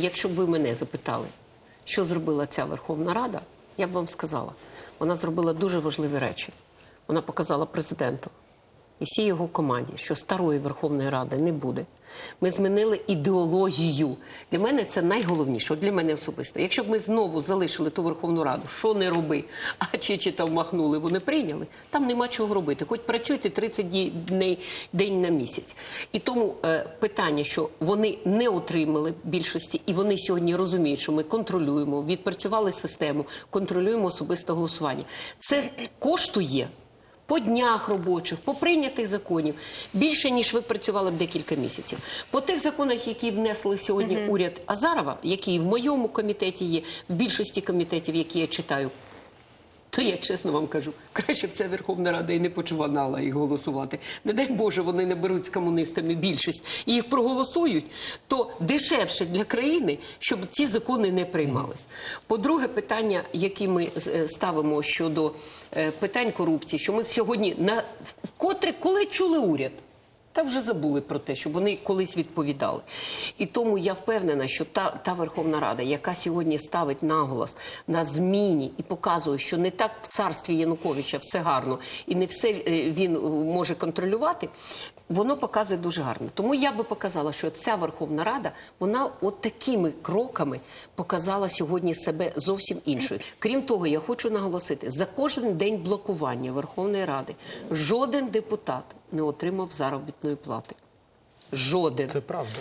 Якщо б ви мене запитали, що зробила ця Верховна Рада, я б вам сказала, вона зробила дуже важливі речі. Вона показала президенту і всій його команді, що старої Верховної Ради не буде. Ми змінили ідеологію. Для мене це найголовніше, для мене особисто. Якщо б ми знову залишили ту Верховну Раду, що не роби, а чи, там махнули, вони прийняли, там нема чого робити. Хоч працюйте 30 днів день на місяць. І тому е, питання, що вони не отримали більшості, і вони сьогодні розуміють, що ми контролюємо, відпрацювали систему, контролюємо особисте голосування. Це коштує по днях робочих, по прийнятих законів більше ніж ви працювали б декілька місяців. По тих законах, які внесли сьогодні уряд Азарова, який в моєму комітеті є, в більшості комітетів, які я читаю. То я чесно вам кажу, краще б ця Верховна Рада і не почуванала їх голосувати. Не дай Боже, вони не беруть з комуністами більшість і їх проголосують, то дешевше для країни, щоб ці закони не приймались. По-друге, питання, які ми е, ставимо щодо е, питань корупції, що ми сьогодні на вкотре, коли чули уряд. Та вже забули про те, що вони колись відповідали. І тому я впевнена, що та, та Верховна Рада, яка сьогодні ставить наголос на зміні і показує, що не так в царстві Януковича все гарно і не все е, він е, може контролювати, воно показує дуже гарно. Тому я би показала, що ця Верховна Рада, вона от такими кроками показала сьогодні себе зовсім іншою. Крім того, я хочу наголосити, за кожен день блокування Верховної Ради жоден депутат не отримав заробітної плати. Жоден. Це правда.